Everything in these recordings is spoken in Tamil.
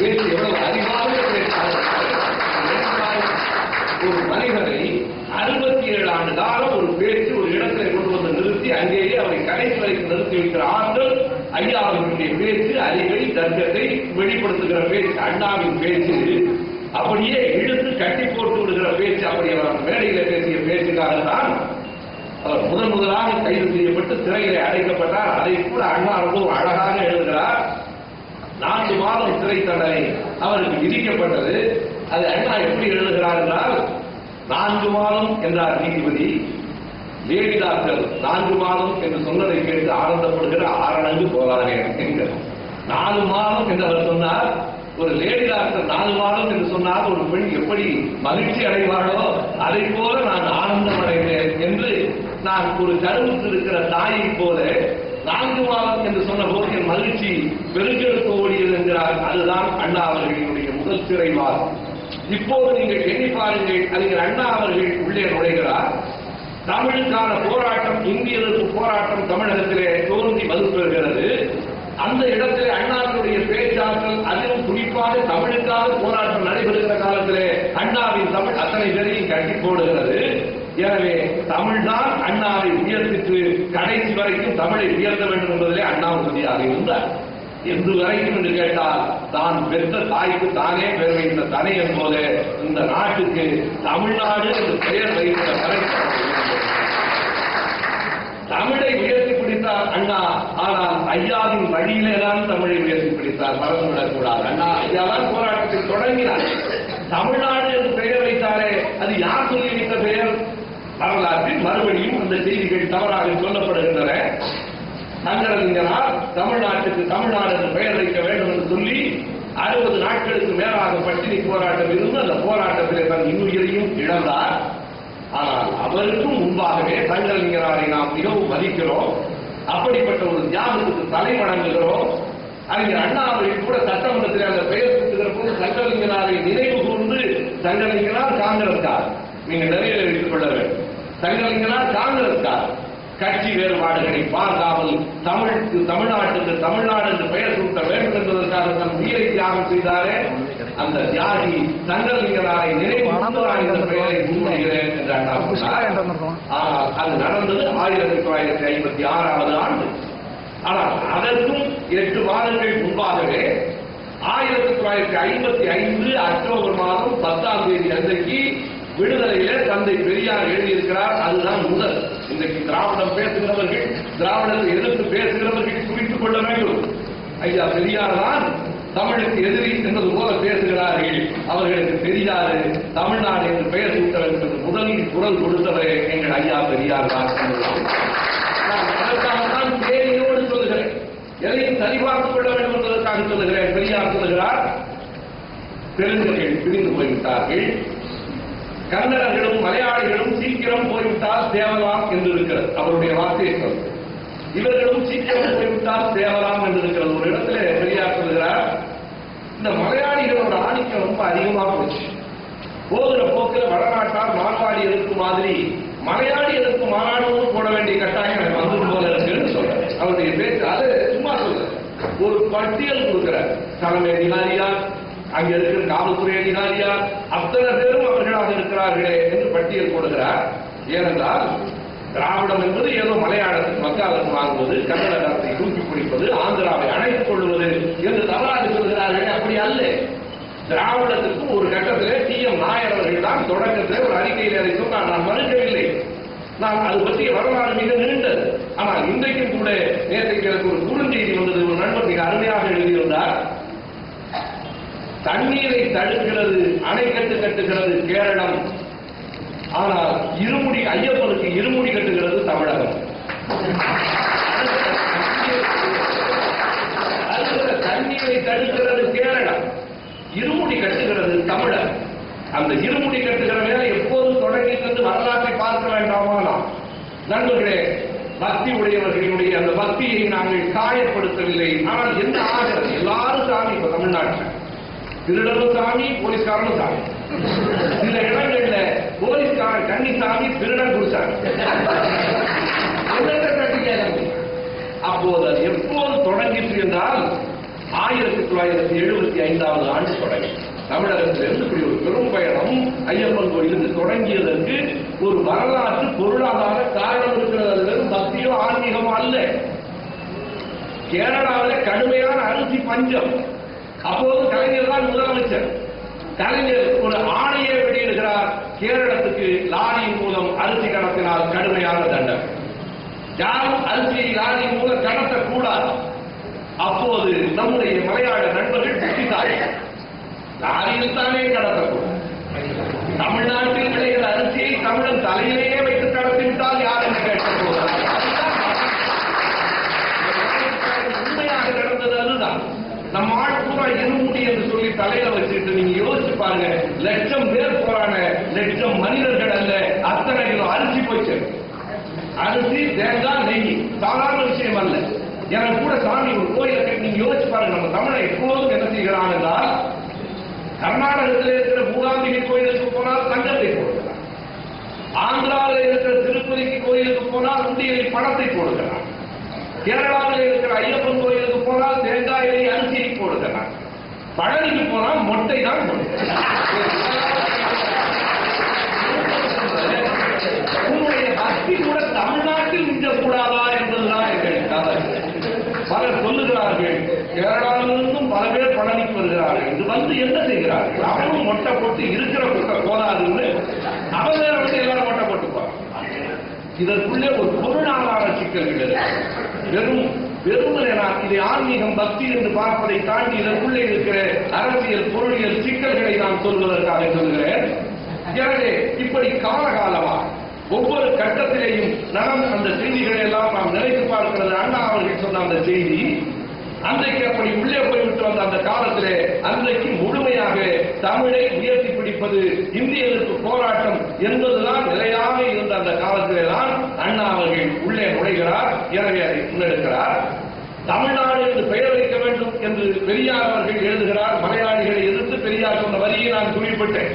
பேச்சு எவ்வளவு அறிவாக ஒரு மனிதனை அறுபத்தி ஏழு ஆண்டு காலம் ஒரு பேச்சு ஒரு இடத்தை கொண்டு வந்து நிறுத்தி அங்கேயே அவரை கடைசி வரைக்கும் நிறுத்தி வைக்கிற ஆற்றல் ஐயா அவர்களுடைய பேச்சு அறிவை தர்க்கத்தை வெளிப்படுத்துகிற பேச்சு அண்ணாவின் பேச்சு அப்படியே இழுத்து கட்டி போட்டு விடுகிற பேச்சு அப்படி அவர் மேடையில பேசிய பேச்சுக்காக தான் அவர் முதன் முதலாக கைது செய்யப்பட்டு சிறையிலே அடைக்கப்பட்டார். அதை கூட அண்ணா ரொம்ப அழகாக எழுதுகிறார். நான்கு மாதம் சிறை தண்டனை அவருக்கு விதிக்கப்பட்டது. அது அண்ணா எப்படி எழுதுகிறார் என்றால் நான்கு மாதம் என்றார் நீதிபதி. லேடி டாக்டர் நான்கு மாதம் என்று சொன்னதை கேட்டு ஆனந்தப்படுகிற ஆரணங்கு போராடே என்கிறார் நாலு மாதம் என்று அவர் சொன்னார். ஒரு லேடி டாக்டர் நாலு மாதம் என்று சொன்னால் ஒரு பெண் எப்படி மகிழ்ச்சி அடைவாளோ அதை போல நான் ஆனந்தம் அடைந்தேன் என்று நான் ஒரு கருவுக்கு இருக்கிற தாயை போல என்று சொன்ன போது என் மகிழ்ச்சி பெருக்கெடுக்க ஓடியது என்கிறார் அதுதான் அண்ணா அவர்களினுடைய முதல் சிறைவாசம் இப்போது நீங்கள் எண்ணி பாருங்கள் அறிஞர் அண்ணா அவர்கள் உள்ளே நுழைகிறார். தமிழுக்கான போராட்டம் இந்திய எதிர்ப்பு போராட்டம் தமிழகத்திலே தோன்றி வலுப்பெறுகிறது அந்த இடத்திலே அண்ணாவினுடைய பேச்சாற்றல் அதிலும் குறிப்பாக தமிழுக்காக போராட்டம் நடைபெறுகிற காலத்திலே அண்ணாவின் தமிழ் அத்தனை பேரையும் கட்டி போடுகிறது. எனவே தமிழ்தான் அண்ணாவை உயர்த்திட்டு கடைசி வரைக்கும் தமிழை உயர்த்த வேண்டும் என்பதிலே அண்ணா இருந்தார் எது வரைக்கும் என்று கேட்டால் தான் பெற்ற தாய்க்கு தானே பெயர் வைத்த தனையன் இந்த நாட்டுக்கு தமிழ்நாடு என்று பெயர் வைத்த தமிழை உயர்த்தி பிடித்தார் அண்ணா. ஆனால் ஐயாவின் வழியிலே தான் தமிழை உயர்த்தி பிடித்தார். மறந்துவிடக்கூடாது அண்ணா ஐயா தான் போராட்டத்தில் தொடங்கினார். தமிழ்நாடு என்று பெயர் வைத்தாரே அது யார் சொல்லி வரலாற்றில் மறுபடியும் அந்த செய்திகள் தவறாக சொல்லப்படுகின்றன. சங்கரலிங்கனார் தமிழ்நாட்டுக்கு தமிழ்நாடு என்று பெயர் வைக்க வேண்டும் என்று சொல்லி அறுபது நாட்களுக்கு மேலாக பட்டினி போராட்டம் இருந்து அந்த போராட்டத்திலே தன் இன்னுயிரையும் இழந்தார். ஆனால் அவருக்கும் முன்பாகவே சங்கரலிங்கனாரை நாம் மிகவும் மதிக்கிறோம். அப்படிப்பட்ட ஒரு தியாகத்துக்கு தலை வணங்குகிறோம் அறிஞர் அண்ணா அவர்கள் கூட சட்டமன்றத்தில் அந்த பெயர் சுட்டுகிற போது சங்கரலிங்கனாரை நினைவு கூர்ந்து சங்கரலிங்கனார் காங்கிரஸ்கார். நீங்க நிறைய வைத்துக் கொள்ள வேண்டும். சங்கரலிங்கனார் காங்கிரஸ்கார் கட்சி வேறுபாடுகளை பார்க்காமல் தமிழுக்கு தமிழ்நாட்டுக்கு தமிழ்நாடு என்று பெயர் சூட்ட வேண்டும் என்பதற்காக தன் உயிரை தியாகம் செய்தாரே. அந்த தியாகி சங்கரலிங்கனாரை நினைவு என்ற பெயரை முன்மொழிகிறேன் என்று அண்ணா ஆனால் அது நடந்தது ஆயிரத்தி தொள்ளாயிரத்தி ஐம்பத்தி ஆறாவது ஆண்டு. ஆனால் அதற்கும் எட்டு மாதங்கள் முன்பாகவே ஆயிரத்தி தொள்ளாயிரத்தி ஐம்பத்தி ஐந்து அக்டோபர் மாதம் பத்தாம் தேதி அன்றைக்கு விடுதலையில தந்தை பெரியார் எழுதியிருக்கிறார். அதுதான் முதல். இன்றைக்கு திராவிடம் பேசுகிறவர்கள் திராவிடத்தை எதிர்த்து பேசுகிறவர்கள் குறித்துக் கொள்ள வேண்டும். ஐயா பெரியார் தான் தமிழுக்கு எதிரி என்பது போல பேசுகிறார்கள். அவர்களுக்கு தெரியாது. தமிழ்நாடு என்று பெயர் சூட்ட வேண்டும் என்று முதலில் குரல் கொடுத்தவரே எங்கள் ஐயா பெரியார் தான் அதற்காகத்தான் தேனியோடு சொல்லுகிறேன். எதையும் சரிபார்த்துக் கொள்ள வேண்டும் என்பதற்காக சொல்லுகிறேன். பெரியார் சொல்லுகிறார் தெலுங்கர்கள் பிரிந்து போய்விட்டார்கள். கன்னடர்களும் மலையாளிகளும் சீக்கிரம் போய்விட்டால் தேவலாம் என்று இருக்கிறது அவருடைய வார்த்தையை சொல்றது இவர்களும் சீக்கிரம் போய்விட்டால் தேவலாம் என்று இருக்கிறது ஒரு இடத்துல பெரியார் சொல்கிறார் இந்த மலையாளிகளோட ஆதிக்கம் ரொம்ப அதிகமா போச்சு. போகிற போக்கில் வடநாட்டார் மாநாடு எதிர்ப்பு மாதிரி மலையாளி எதிர்ப்பு மாநாடும் போட வேண்டிய கட்டாயம் எனக்கு வந்து போல இருக்குன்னு சொல்றேன் அவருடைய பேச்சு அது சும்மா சொல்ற ஒரு பட்டியல் கொடுக்கிறார். தலைமை அதிகாரியார் அங்க இருக்கிற காவல்துறை அதிகாரியா அத்தனை பேரும் அவர்களாக இருக்கிறார்களே என்று பட்டியல் போடுகிறார். ஏனென்றால் திராவிடம் என்பது ஏதோ மலையாளத்துக்கு மக்காலத்து வாங்குவது கன்னடத்தை தூக்கி பிடிப்பது ஆந்திராவை அணைத்துக் கொள்வது என்று தவறாக சொல்கிறார்கள் அப்படி அல்ல. திராவிடத்துக்கும் ஒரு கட்டத்திலே டி எம் நாயர் அவர்கள் தான் தொடக்கத்திலே ஒரு அறிக்கையில் அதை சொன்னார். நான் மறுக்கவில்லை. நான் அது பற்றிய வரலாறு மிக நீண்டது. ஆனால் இன்றைக்கும் கூட நேற்றைக்கு எனக்கு ஒரு குறுஞ்செய்தி வந்தது ஒரு நண்பர் மிக அருமையாக எழுதியிருந்தார் தண்ணீரை தடுக்கிறது அணைக்கட்டு கட்டுகிறது கேரளம். ஆனால் இருமுடி ஐயப்பனுக்கு இருமுடி கட்டுகிறது தமிழகம். தண்ணீரை தடுக்கிறது கேரளம். இருமுடி கட்டுகிறது தமிழர் அந்த இருமுடி கட்டுகிற வேலை எப்போதும் தொடங்கி சென்று வரலாற்றை பார்க்க வேண்டாமா நான் நண்பர்களே பக்தி உடையவர்களுடைய அந்த பக்தியை நாங்கள் காயப்படுத்தவில்லை. ஆனால் என்ன ஆகிறது எல்லாரும் சாமி இப்ப தமிழ்நாட்டில். திருடரும் சாமி போலீஸ்காரனும் சாமி. சில இடங்கள்ல போலீஸ்காரன் கன்னிசாமி திருடன் குடிச்சாங்க அப்போது அது எப்போது தொடங்கிற்று என்றால் ஆயிரத்தி தொள்ளாயிரத்தி எழுபத்தி ஐந்தாவது ஆண்டு தொடங்கி. தமிழகத்திலிருந்து இப்படி ஒரு பெரும் பயணம் ஐயப்பன் கோயிலிருந்து தொடங்கியதற்கு ஒரு வரலாற்று பொருளாதார காரணம் இருக்கிறது. பக்தியோ ஆன்மீகமோ அல்ல. கேரளாவில் கடுமையான அரிசி பஞ்சம். அப்போது கலைஞர் தான் முதலமைச்சர். கலைஞர் ஒரு ஆணையை வெளியிடுகிறார். கேரளத்துக்கு லாரியின் மூலம் அரிசி கடத்தினால் கடுமையான தண்டனை. யாரும் அரிசியை லாரியின் மூலம் கடத்தக்கூடாது. அப்போது நம்முடைய மலையாள நண்பர்கள் புத்திசாலிகள் லாரியில் தானே கடத்தக்கூடும் தமிழ்நாட்டில் விளைகிற அரிசியை தமிழன் தலையிலேயே வைத்து கடத்திவிட்டால் யார் என்று கேட்கப் போகிறார் உண்மையாக நடந்தது அதுதான் நம்ம ஆள் பூரா இருமுடி என்று சொல்லி தலையில வச்சுட்டு நீங்க யோசிச்சு பாருங்க. லட்சம் பேர் போறாங்க. லட்சம் மனிதர்கள் அல்ல. அத்தனை கிலோ அரிசி போச்சு. அரிசி தேங்காய் நெய். சாதாரண விஷயம் அல்ல. எனக்கு கூட சாமி ஒரு கோயில நீங்க யோசிச்சு பாருங்க. நம்ம தமிழை எப்போதும் என்ன செய்கிறான் என்றால் கர்நாடகத்தில் இருக்கிற மூகாம்பிகை கோயிலுக்கு போனால் தங்கத்தை போடுகிறார். ஆந்திராவில் இருக்கிற திருப்பதிக்கு கோயிலுக்கு போனால் உண்டியலில் பணத்தை போடுகிறார். கேரளாவில் இருக்கிற ஐயப்பன் கோயிலுக்கு போனால் தேங்காயை அரிசியை போடுகிறார் பழனிக்கு போனால் மொட்டை தான் உங்களுடைய பக்தி கூட தமிழ்நாட்டில் மிஞ்சக்கூடாதா என்பதுதான் எங்கள் கதை பலர் சொல்லுகிறார்கள் கேரளாவிலிருந்தும் பல பேர் பழனிக்கு வருகிறார்கள். இது வந்து என்ன செய்கிறார்கள்? அவனும் மொட்டை போட்டு இருக்கிற குட்ட போதாதுன்னு அவங்க வந்து எல்லாரும் மொட்டை போட்டுப்பான் இதற்குள்ளே ஒரு பொருளாதார சிக்கல்கள் இருக்கு. வெறும் வெறுமனே நான் இதை ஆன்மீகம் பக்தி என்று பார்ப்பதை தாண்டி இதற்குள்ளே இருக்கிற அரசியல் பொருளியல் சிக்கல்களை நான் சொல்வதற்காக சொல்கிறேன். எனவே இப்படி காலகாலமாக ஒவ்வொரு கட்டத்திலேயும் நடந்த அந்த செய்திகளை எல்லாம் நாம் நினைத்து பார்க்கிறது. அண்ணா அவர்கள் சொன்ன அந்த செய்தி அன்றைக்கு அப்படி உள்ளே போய்விட்டு வந்த அந்த காலத்திலே அன்றைக்கு முழுமையாக தமிழை உயர்த்தி பிடிப்பது இந்திய எதிர்ப்பு போராட்டம் என்பதுதான் நிலையாக இருந்த அந்த காலத்திலே தான் அண்ணா அவர்கள் உள்ளே நுழைகிறார் எனவே அதை முன்னெடுக்கிறார். தமிழ்நாடு என்று பெயர் வைக்க வேண்டும் என்று பெரியார் அவர்கள் எழுதுகிறார். மலையாளிகளை எதிர்த்து பெரியார் சொன்ன வரியை நான் குறிப்பிட்டேன்.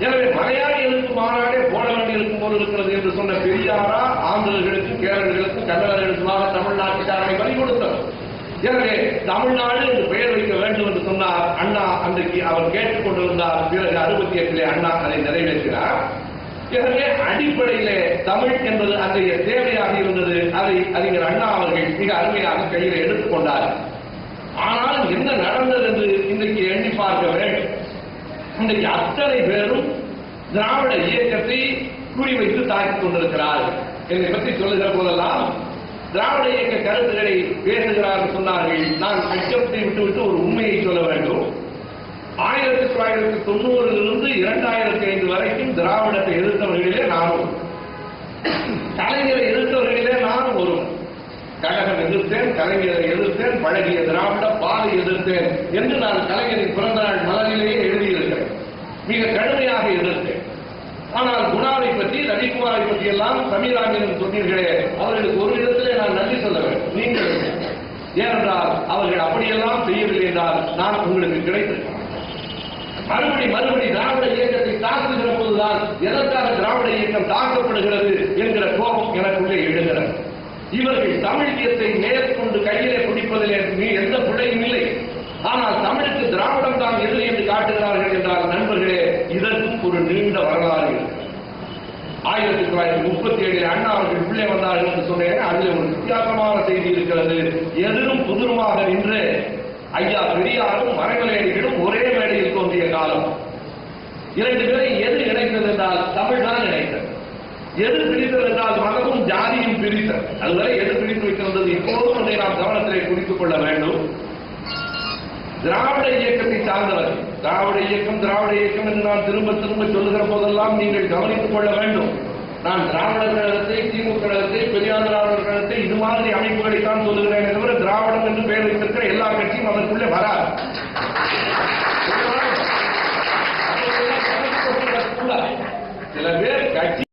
எனவே மலையாளி எதிர்ப்பு மாநாடே போட வேண்டியிருக்கும் போல் இருக்கிறது என்று சொன்ன பெரியாரா ஆந்திரர்களுக்கும் கேரளர்களுக்கும் கன்னடர்களுக்குமாக தமிழ்நாட்டுக்காரனை வரி கொடுத்தவர் எனவே தமிழ்நாடு என்று பெயர் வைக்க வேண்டும் என்று சொன்னார் அண்ணா அன்றைக்கு அவர் கேட்டுக்கொண்டிருந்தார். பிறகு அறுபத்தி எட்டிலே அண்ணா அதை நிறைவேற்றினார். எனவே அடிப்படையிலே தமிழ் என்பது அன்றைய தேவையாக இருந்தது. அதை அறிஞர் அண்ணா அவர்கள் மிக அருமையாக கையில் எடுத்துக்கொண்டார் ஆனால் என்ன நடந்தது என்று இன்றைக்கு எண்ணி பார்க்க வேண்டும். இன்றைக்கு அத்தனை பேரும் திராவிட இயக்கத்தை குறிவைத்து தாக்கிக் கொண்டிருக்கிறார்கள். என்னை பற்றி சொல்லுகிற போதெல்லாம் திராவிட இயக்க கருத்துக்களை பேசுகிறார்கள் சொன்னார்கள். நான் அச்சத்தை விட்டுவிட்டு ஒரு உண்மையை சொல்ல வேண்டும். ஆயிரத்தி தொள்ளாயிரத்தி தொண்ணூறிலிருந்து இரண்டாயிரத்தி ஐந்து வரைக்கும் திராவிடத்தை எதிர்த்தவர்களிலே நானும். கலைஞரை எதிர்த்தவர்களிலே நானும் வரும் கழகம் எதிர்த்தேன் கலைஞரை எதிர்த்தேன் பழகிய திராவிட பாதை எதிர்த்தேன் என்று நான் கலைஞரின் பிறந்த நாள் மலரிலேயே எழுதியிருக்கிறேன். மிக கடுமையாக எதிர்த்தேன். ஆனால் குணாவை பற்றி ரவிக்குமாரை பற்றி எல்லாம் தமிழாமியிடம் சொன்னீர்களே அவர்களுக்கு ஒரு இடத்திலே நான் நன்றி சொல்ல வேண்டும் நீங்கள் ஏனென்றால் அவர்கள் அப்படியெல்லாம் செய்யவில்லை என்றால் நான் உங்களுக்கு கிடைத்திருக்கிறேன் மறுபடி மறுபடி திராவிட இயக்கத்தை தாக்குகிற போதுதான் எதற்காக திராவிட இயக்கம் தாக்கப்படுகிறது என்கிற கோபம் எனக்குள்ளே எழுகிறது. இவர்கள் தமிழியத்தை மேற்கொண்டு கையிலே பிடிப்பதிலே நீ எந்த பிழையும் இல்லை. ஆனால் தமிழுக்கு திராவிடம் தான் எது என்று காட்டுகிறார்கள் என்றால் நண்பர்களே இதற்கும் ஒரு நீண்ட வரலாறு ஆயிரத்தி தொள்ளாயிரத்தி முப்பத்தி ஏழில் அண்ணா அவர்கள் உள்ளே வந்தார்கள் என்று சொன்னேன். அதில் ஒரு வித்தியாசமான செய்தி இருக்கிறது. எதிரும் புதிருமாக நின்று ஐயா பெரியாரும் மறைமலையடிகளும் ஒரே மேடையில் தோன்றிய காலம். இரண்டு பேரை எது இணைத்தது என்றால் தமிழ் தான் இணைத்தது. எது பிரித்தது என்றால் மதமும் ஜாதியும் பிரித்தது. அதுவரை எது பிரித்து வைத்திருந்தது? இப்போதும் அதை நாம் கவனத்திலே குறித்துக் கொள்ள வேண்டும். திராவிட இயக்கத்தை சார்ந்தவர் திராவிட இயக்கம் திராவிட இயக்கம் என்று நான் திரும்ப திரும்ப சொல்லுகிற போதெல்லாம் நீங்கள் கவனித்துக் கொள்ள வேண்டும். நான் திராவிட கழகத்தை திமுக கழகத்தை பெரியார் திராவிட கழகத்தை இது மாதிரி அமைப்புகளை தான் சொல்லுகிறேன் தவிர திராவிடம் என்று பெயர் வைத்திருக்கிற எல்லா கட்சியும் அதற்குள்ளே வராது. சில பேர் கட்சி